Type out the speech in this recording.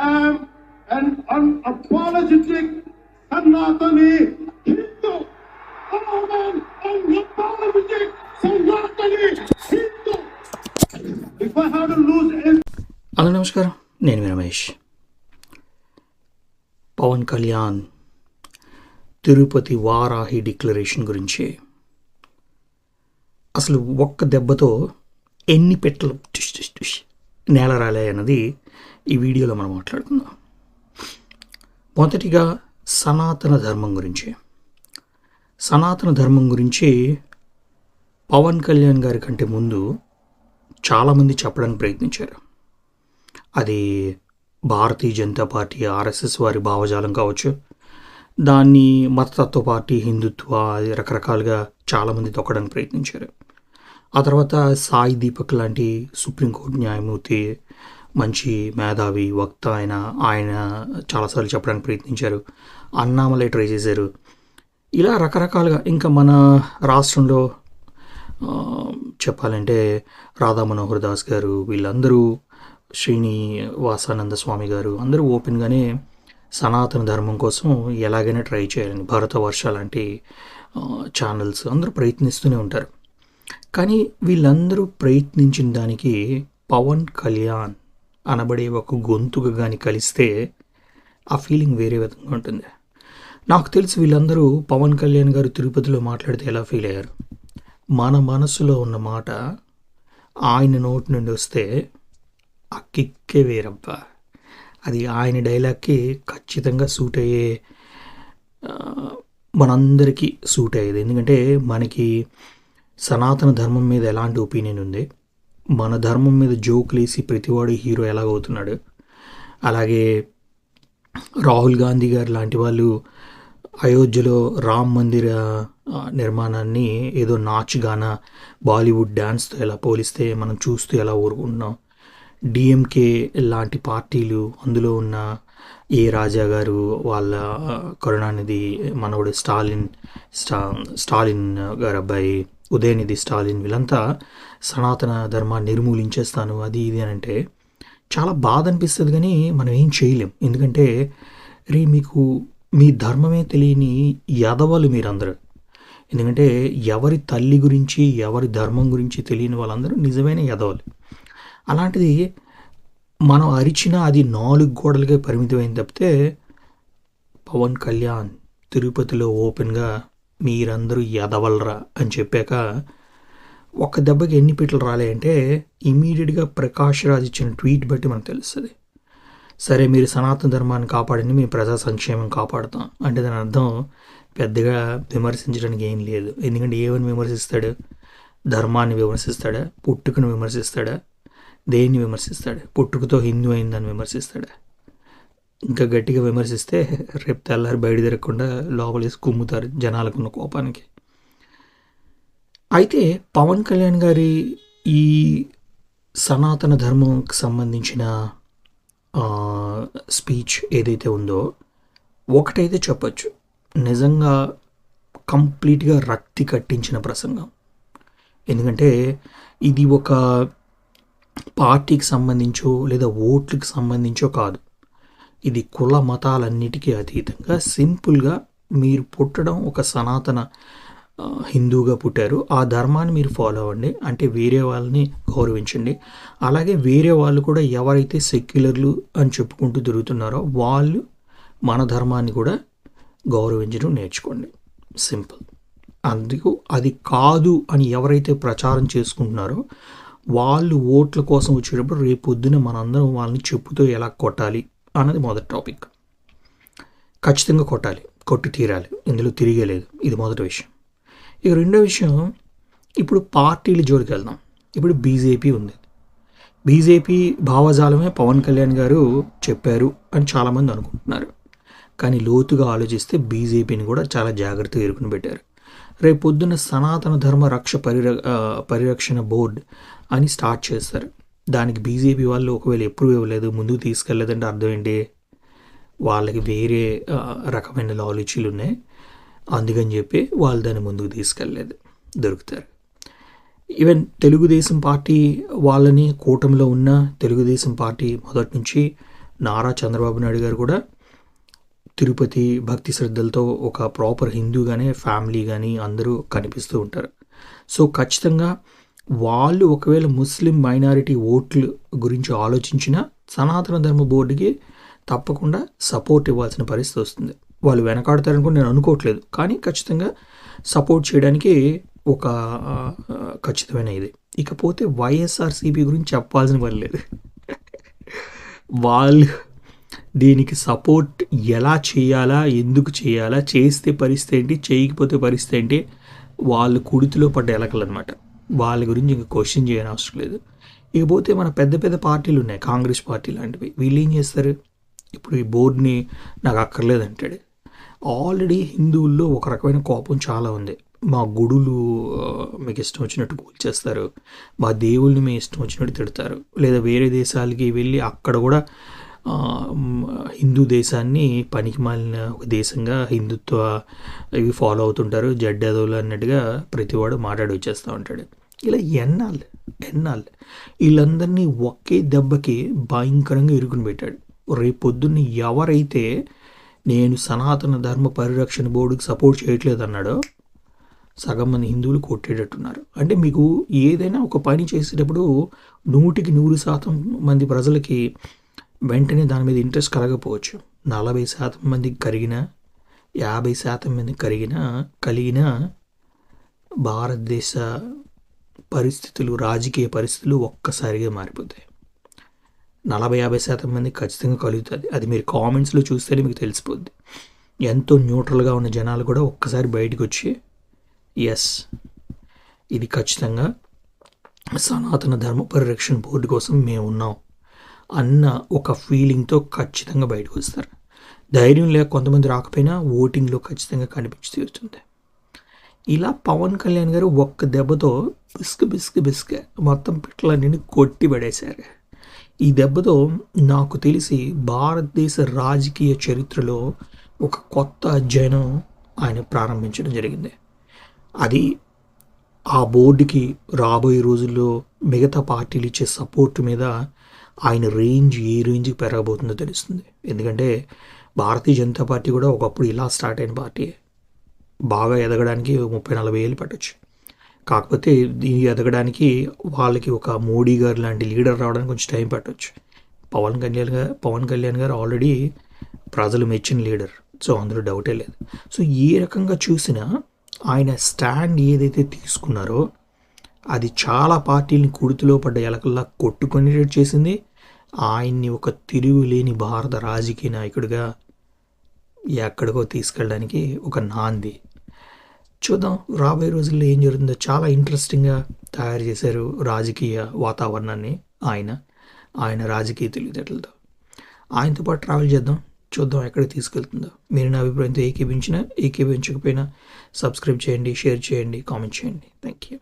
am an unapologetic Sanatani Hindu. I am an unapologetic Sanatani Hindu. If I have to lose any hello నమస్కారం నేను Ramesh Pawan Kalyan Tirupati Varahi declaration గురించి అసలు ఒక్క దెబ్బతో ఎన్ని పెట్టలు టిష్ టిష్ టిష్ నేల రాలే అన్నది ఈ వీడియోలో మనం మాట్లాడుకుందాం. మొదటిగా సనాతన ధర్మం గురించి. సనాతన ధర్మం గురించి పవన్ కళ్యాణ్ గారి కంటే ముందు చాలామంది చెప్పడానికి ప్రయత్నించారు. అది భారతీయ జనతా పార్టీ ఆర్ఎస్ఎస్ వారి భావజాలం కావచ్చు దాన్ని మతతత్వ పార్టీ హిందుత్వ అది రకరకాలుగా చాలామంది తొక్కడానికి ప్రయత్నించారు. ఆ తర్వాత సాయి దీపక్ లాంటి సుప్రీంకోర్టు న్యాయమూర్తి మంచి మేధావి వక్త ఆయన ఆయన చాలాసార్లు చెప్పడానికి ప్రయత్నించారు. అన్నామలై ట్రై చేశారు ఇలా రకరకాలుగా ఇంకా మన రాష్ట్రంలో చెప్పాలంటే రాధా మనోహర్ దాస్ గారు వీళ్ళందరూ శ్రీనివాసానంద స్వామి గారు అందరూ ఓపెన్గానే సనాతన ధర్మం కోసం ఎలాగైనా ట్రై చేయాలని భారత వర్ష లాంటి ఛానల్స్ అందరూ ప్రయత్నిస్తూనే ఉంటారు. కానీ వీళ్ళందరూ ప్రయత్నించిన దానికి పవన్ కళ్యాణ్ అనబడే ఒక గొంతుగా కానీ కలిస్తే ఆ ఫీలింగ్ వేరే విధంగా ఉంటుంది. నాకు తెలిసి వీళ్ళందరూ పవన్ కళ్యాణ్ గారు తిరుపతిలో మాట్లాడితే ఎలా ఫీల్ అయ్యారు? మన మనసులో ఉన్న మాట ఆయన నోటి నుండి వస్తే ఆ కిక్కే వేరబ్బా. అది ఆయన డైలాగ్కి ఖచ్చితంగా సూట్ అయ్యే మనందరికీ సూట్ అయ్యేది. ఎందుకంటే మనకి సనాతన ధర్మం మీద ఎలాంటి ఒపీనియన్ ఉంది? మన ధర్మం మీద జోకులు ప్రతివాడు హీరో ఎలాగవుతున్నాడు? అలాగే రాహుల్ గాంధీ గారు లాంటి వాళ్ళు అయోధ్యలో రామ్ మందిర నిర్మాణాన్ని ఏదో నాచ్ గానా బాలీవుడ్ డ్యాన్స్తో ఎలా పోలిస్తే మనం చూస్తూ ఎలా ఊరుకుంటున్నాం? డిఎంకే లాంటి పార్టీలు అందులో ఉన్న ఏ రాజా గారు వాళ్ళ కరుణానిధి మనవడు స్టాలిన్ స్టా స్టాలిన్ గారు అబ్బాయి ఉదయనిధి స్టాలిన్ వీళ్ళంతా సనాతన ధర్మాన్ని నిర్మూలించేస్తాను అది ఇది అని అంటే చాలా బాధ అనిపిస్తుంది కానీ మనం ఏం చేయలేం. ఎందుకంటే రే మీకు మీ ధర్మమే తెలియని యదవలు మీరందరూ. ఎందుకంటే ఎవరి తల్లి గురించి ఎవరి ధర్మం గురించి తెలియని వాళ్ళందరూ నిజమైన యదవలు. అలాంటిది మనం అరిచినా అది నాలుగు గోడలకే పరిమితమైంది తప్పితే పవన్ కళ్యాణ్ తిరుపతిలో ఓపెన్గా మీరందరూ ఎదవలరా అని చెప్పాక ఒక్క దెబ్బకి ఎన్ని పీటలు రాలేయంటే ఇమీడియట్గా ప్రకాష్ రాజ్ ఇచ్చిన ట్వీట్ బట్టి మనకు తెలుస్తుంది. సరే మీరు సనాతన ధర్మాన్ని కాపాడండి మేము ప్రజా సంక్షేమం కాపాడుతాం అంటే దాని అర్థం పెద్దగా విమర్శించడానికి ఏం లేదు. ఎందుకంటే ఏమని విమర్శిస్తాడు? ధర్మాన్ని విమర్శిస్తాడా? పుట్టుకను విమర్శిస్తాడా? దేన్ని విమర్శిస్తాడు? పుట్టుకతో హిందూ అయిందని విమర్శిస్తాడా? ఇంకా గట్టిగా విమర్శిస్తే రేపు తెల్లారి బయట తిరగకుండా లోపలేసి కుమ్ముతారు జనాలకున్న కోపానికి. అయితే పవన్ కళ్యాణ్ గారి ఈ సనాతన ధర్మంకి సంబంధించిన స్పీచ్ ఏదైతే ఉందో ఒకటైతే చెప్పచ్చు. నిజంగా కంప్లీట్గా రక్తి కట్టించిన ప్రసంగం. ఎందుకంటే ఇది ఒక పార్టీకి సంబంధించో లేదా ఓట్లకు సంబంధించో కాదు. ఇది కుల మతాలన్నిటికీ అతీతంగా సింపుల్గా మీరు పుట్టడం ఒక సనాతన హిందువుగా హిందూగా పుట్టారు. ఆ ధర్మాన్ని మీరు ఫాలో అవ్వండి. అంటే వేరే వాళ్ళని గౌరవించండి. అలాగే వేరే వాళ్ళు కూడా ఎవరైతే సెక్యులర్లు అని చెప్పుకుంటూ తిరుగుతున్నారో వాళ్ళు మన ధర్మాన్ని కూడా గౌరవించడం నేర్చుకోండి. సింపుల్. అందుకు అది కాదు అని ఎవరైతే ప్రచారం చేసుకుంటున్నారో వాళ్ళు ఓట్ల కోసం వచ్చేటప్పుడు రేపు మనందరం వాళ్ళని చెప్పుతో ఎలా కొట్టాలి? అన్నది మొదటి టాపిక్. ఖచ్చితంగా కొట్టాలి కొట్టి తీరాలి ఇందులో తిరిగేలేదు. ఇది మొదటి విషయం. ఇక రెండో విషయం ఇప్పుడు పార్టీల జోలికి వెళ్దాం. ఇప్పుడు బీజేపీ ఉంది. బీజేపీ భావజాలమే పవన్ కళ్యాణ్ గారు చెప్పారు అని చాలామంది అనుకుంటున్నారు. కానీ లోతుగా ఆలోచిస్తే బీజేపీని కూడా చాలా జాగ్రత్తగా ఎరుకుని పెట్టారు. రేపు పొద్దున్న సనాతన ధర్మ రక్ష పరిర పరిరక్షణ బోర్డ్ అని స్టార్ట్ చేస్తారు. దానికి బీజేపీ వాళ్ళు ఒకవేళ ఎప్పుడు ఇవ్వలేదు ముందుకు తీసుకెళ్ళలేదంటే అర్థం ఏంటి? వాళ్ళకి వేరే రకమైన లాలుచీలు ఉన్నాయి. అందుకని చెప్పి వాళ్ళు దాన్ని ముందుకు తీసుకెళ్ళలేదు. దొరుకుతారు. ఈవెన్ తెలుగుదేశం పార్టీ వాళ్ళని కూటమిలో ఉన్న తెలుగుదేశం పార్టీ మొదటి నుంచి నారా చంద్రబాబు నాయుడు గారు కూడా తిరుపతి భక్తి శ్రద్ధలతో ఒక ప్రాపర్ హిందూ కానీ ఫ్యామిలీ కానీ అందరూ కనిపిస్తూ ఉంటారు. సో ఖచ్చితంగా వాళ్ళు ఒకవేళ ముస్లిం మైనారిటీ ఓట్లు గురించి ఆలోచించినా సనాతన ధర్మ బోర్డుకి తప్పకుండా సపోర్ట్ ఇవ్వాల్సిన పరిస్థితి వస్తుంది. వాళ్ళు వెనకాడతారని కూడా నేను అనుకోవట్లేదు. కానీ ఖచ్చితంగా సపోర్ట్ చేయడానికి ఒక ఖచ్చితమైన ఇది. ఇకపోతే వైఎస్ఆర్సీపీ గురించి చెప్పాల్సిన పని లేదు. వాళ్ళు దీనికి సపోర్ట్ ఎలా చేయాలా ఎందుకు చేయాలా చేస్తే పరిస్థితి ఏంటి చేయకపోతే పరిస్థితి ఏంటి వాళ్ళు కుడితిలో పడ్డ ఎలకలు అనమాట వాళ్ళ గురించి ఇంకా క్వశ్చన్ చేయని అవసరం లేదు. ఇకపోతే మన పెద్ద పెద్ద పార్టీలు ఉన్నాయి. కాంగ్రెస్ పార్టీ లాంటివి. వీళ్ళు ఏం చేస్తారు? ఇప్పుడు ఈ బోర్డుని నాకు అక్కర్లేదు అంటాడు. ఆల్రెడీ హిందువుల్లో ఒక రకమైన కోపం చాలా ఉంది. మా గుడులు మీకు ఇష్టం వచ్చినట్టు కూల్చేస్తారు. మా దేవుళ్ళని మీ ఇష్టం వచ్చినట్టు తిడతారు. లేదా వేరే దేశాలకి వెళ్ళి అక్కడ కూడా హిందూ దేశాన్ని పనికి మాలిన ఒక దేశంగా హిందుత్వ ఇవి ఫాలో అవుతుంటారు. జడ్డదవులు అన్నట్టుగా ప్రతివాడు మాట్లాడి వచ్చేస్తూ ఉంటాడు. ఇలా ఎన్నాళ్ళు ఎన్నాళ్ళు. వీళ్ళందరినీ ఒకే దెబ్బకి భయంకరంగా ఇరుకుని పెట్టాడు. రేపు పొద్దున్న ఎవరైతే నేను సనాతన ధర్మ పరిరక్షణ బోర్డుకి సపోర్ట్ చేయట్లేదు అన్నాడో సగం మంది హిందువులు కొట్టేటట్టున్నారు. అంటే మీకు ఏదైనా ఒక పని చేసేటప్పుడు నూటికి నూరు శాతం మంది ప్రజలకి వెంటనే దాని మీద ఇంట్రెస్ట్ కలగకపోవచ్చు. నలభై శాతం మందికి కరిగిన యాభై శాతం మందికి కరిగిన కలిగిన భారతదేశ పరిస్థితులు రాజకీయ పరిస్థితులు ఒక్కసారిగా మారిపోతాయి. నలభై యాభై శాతం మంది ఖచ్చితంగా కలుగుతుంది అది మీరు కామెంట్స్లో చూస్తేనే మీకు తెలిసిపోద్ది. ఎంతో న్యూట్రల్గా ఉన్న జనాలు కూడా ఒక్కసారి బయటకు వచ్చి ఎస్ ఇది ఖచ్చితంగా సనాతన ధర్మ పరిరక్షణ బోర్డు కోసం మేము ఉన్నాం అన్న ఒక ఫీలింగ్తో ఖచ్చితంగా బయటకు వస్తారు. ధైర్యం లేక కొంతమంది రాకపోయినా ఓటింగ్లో ఖచ్చితంగా కనిపించి తీరుతుంది. ఇలా పవన్ కళ్యాణ్ గారు ఒక్క దెబ్బతో బిస్క్ బిస్క్ బిస్క్ మొత్తం పిట్లన్నింటినీ కొట్టి పడేశారు. ఈ దెబ్బతో నాకు తెలిసి భారతదేశ రాజకీయ చరిత్రలో ఒక కొత్త అధ్యయనం ఆయన ప్రారంభించడం జరిగింది. అది ఆ బోర్డుకి రాబోయే రోజుల్లో మిగతా పార్టీలు ఇచ్చే సపోర్ట్ మీద ఆయన రేంజ్ ఏ రేంజ్కి పెరగబోతుందో తెలుస్తుంది. ఎందుకంటే భారతీయ జనతా పార్టీ కూడా ఒకప్పుడు ఇలా స్టార్ట్ అయిన పార్టీ. బాగా ఎదగడానికి ముప్పై నలభై ఏళ్ళు పట్టచ్చు. కాకపోతే దీన్ని ఎదగడానికి వాళ్ళకి ఒక మోడీ గారు లాంటి లీడర్ రావడానికి కొంచెం టైం పట్టవచ్చు పవన్ కళ్యాణ్ గారు పవన్ కళ్యాణ్ గారు ఆల్రెడీ ప్రజలు మెచ్చిన లీడర్. సో అందులో డౌటే లేదు. సో ఏ రకంగా చూసినా ఆయన స్టాండ్ ఏదైతే తీసుకున్నారో అది చాలా పార్టీలని కుడితిలో పడ్డ ఎలకల్లా కొట్టుకునేటట్టు చేసింది. ఆయన్ని ఒక తిరుగులేని భారత రాజకీయ నాయకుడిగా ఎక్కడికో తీసుకెళ్ళడానికి ఒక నాంది. చూద్దాం. రాబోయే రోజుల్లో ఏం జరుగుతుందో చాలా ఇంట్రెస్టింగ్గా తయారు చేశారు రాజకీయ వాతావరణాన్ని ఆయన. ఆయన రాజకీయ తెలివితేటలతో. ఆయనతో పాటు ట్రావెల్ చేద్దాం. చూద్దాం ఎక్కడ తీసుకెళ్తుందో. మీరు నా అభిప్రాయంతో ఏకీపించినా ఏకీపించకపోయినా సబ్స్క్రైబ్ చేయండి షేర్ చేయండి కామెంట్ చేయండి. Thank you